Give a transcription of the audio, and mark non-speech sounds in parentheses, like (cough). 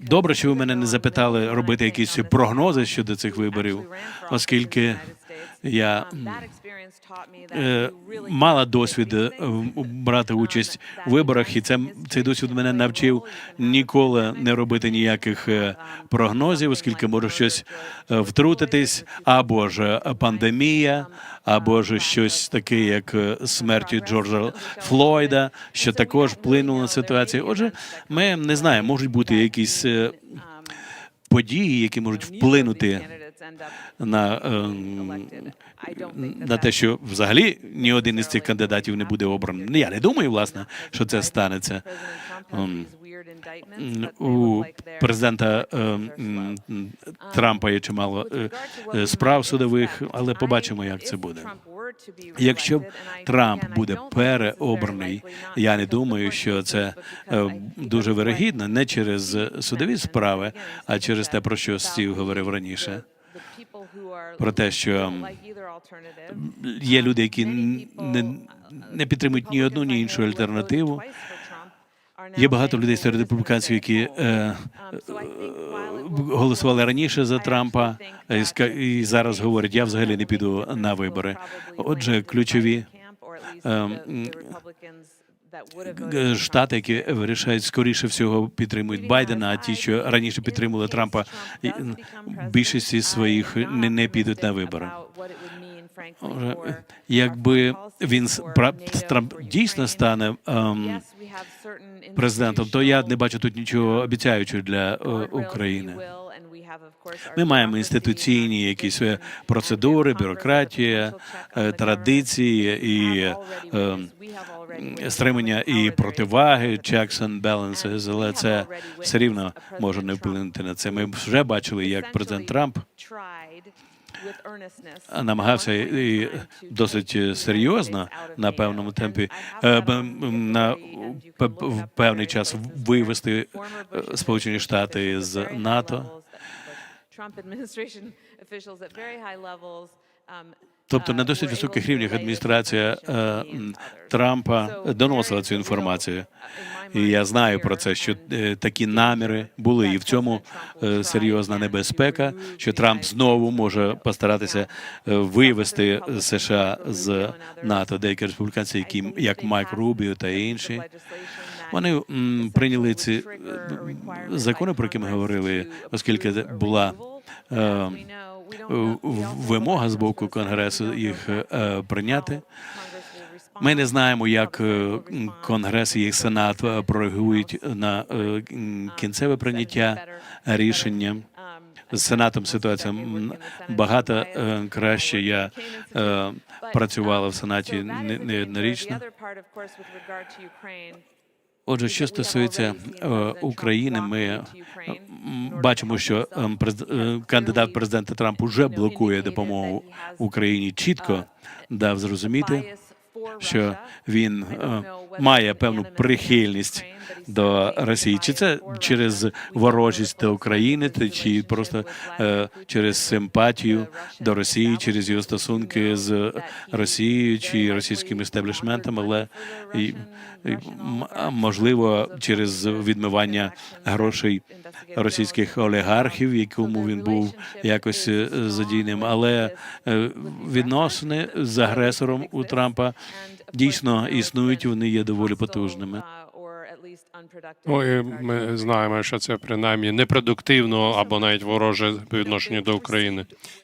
Добре, що ви мене не запитали робити якісь прогнози щодо цих виборів, оскільки я е, мала досвід е, брати участь у виборах, і це цей досвід мене навчив ніколи не робити ніяких е, прогнозів, оскільки може щось е, втрутитись, або ж е, пандемія, або ж щось таке, як смерть Джорджа Флойда, що також вплинуло на ситуацію. Отже, ми не знаємо, можуть бути якісь події, які можуть вплинути на, ем, на те, що взагалі ні один із цих кандидатів не буде обраний. Ну, Я не думаю, власне, що це станеться. Ем, У президента ем, Трампа є чимало е, е, справ судових, але побачимо, як це буде. Якщо Трамп буде переобраний, я не думаю, що це е, дуже вирогідно, не через судові справи, а через те, про що Стів говорив раніше. Про те, що Є люди, які не, не підтримують ні одну, ні іншу альтернативу. Є багато людей серед республіканців, які е, е, голосували раніше за Трампа і ска- і зараз говорять, я взагалі не піду на вибори. Отже, ключові е, штати, які вирішають скоріше всього підтримують Байдена, а ті, що раніше підтримували Трампа, і, м, більшість своїх не, не підуть на вибори. Якби він Трамп дійсно стане ем, президентом, то я не бачу тут нічого обіцяючого для е, України. Ми маємо інституційні якісь е, процедури, бюрократія, е, традиції і е, стримання і противаги, checks and balances, але це все рівно може не вплинути на це. Ми вже бачили, як президент Трамп намагався і досить серйозно на певному темпі. Е, на певний час вивести е, Сполучені Штати з НАТО. (laughs) Тобто на досить високих рівнях адміністрація е, Трампа доносила цю інформацію. І я знаю про це, що е, такі наміри були, і в цьому е, серйозна небезпека, що Трамп знову може постаратися е, вивести США з НАТО. Деякі республіканці, які як Майк Рубіо та інші, вони м, прийняли ці е, закони, про які ми говорили, оскільки була е, вимога з боку Конгресу їх е, прийняти. Ми не знаємо, як е, Конгрес і Сенат е, прореагують на кінцеве прийняття рішення. З Сенатом ситуація багато краще. Я працювала в Сенаті не- неоднорічно. Отже, що стосується е, України, ми е, бачимо, що е, кандидат президента Трамп уже блокує допомогу Україні. Чітко дав зрозуміти, що він має певну прихильність до Росії, чи це через ворожість до України, чи просто е, через симпатію до Росії, через його стосунки з Росією чи російським істеблішментом, але і, і, можливо через відмивання грошей російських олігархів, якому він був якось е, задійним, але е, відносини з агресором у Трампа дійсно існують, вони є доволі потужними. Ну, і ми знаємо, що це принаймні непродуктивно або навіть вороже по відношенню до України.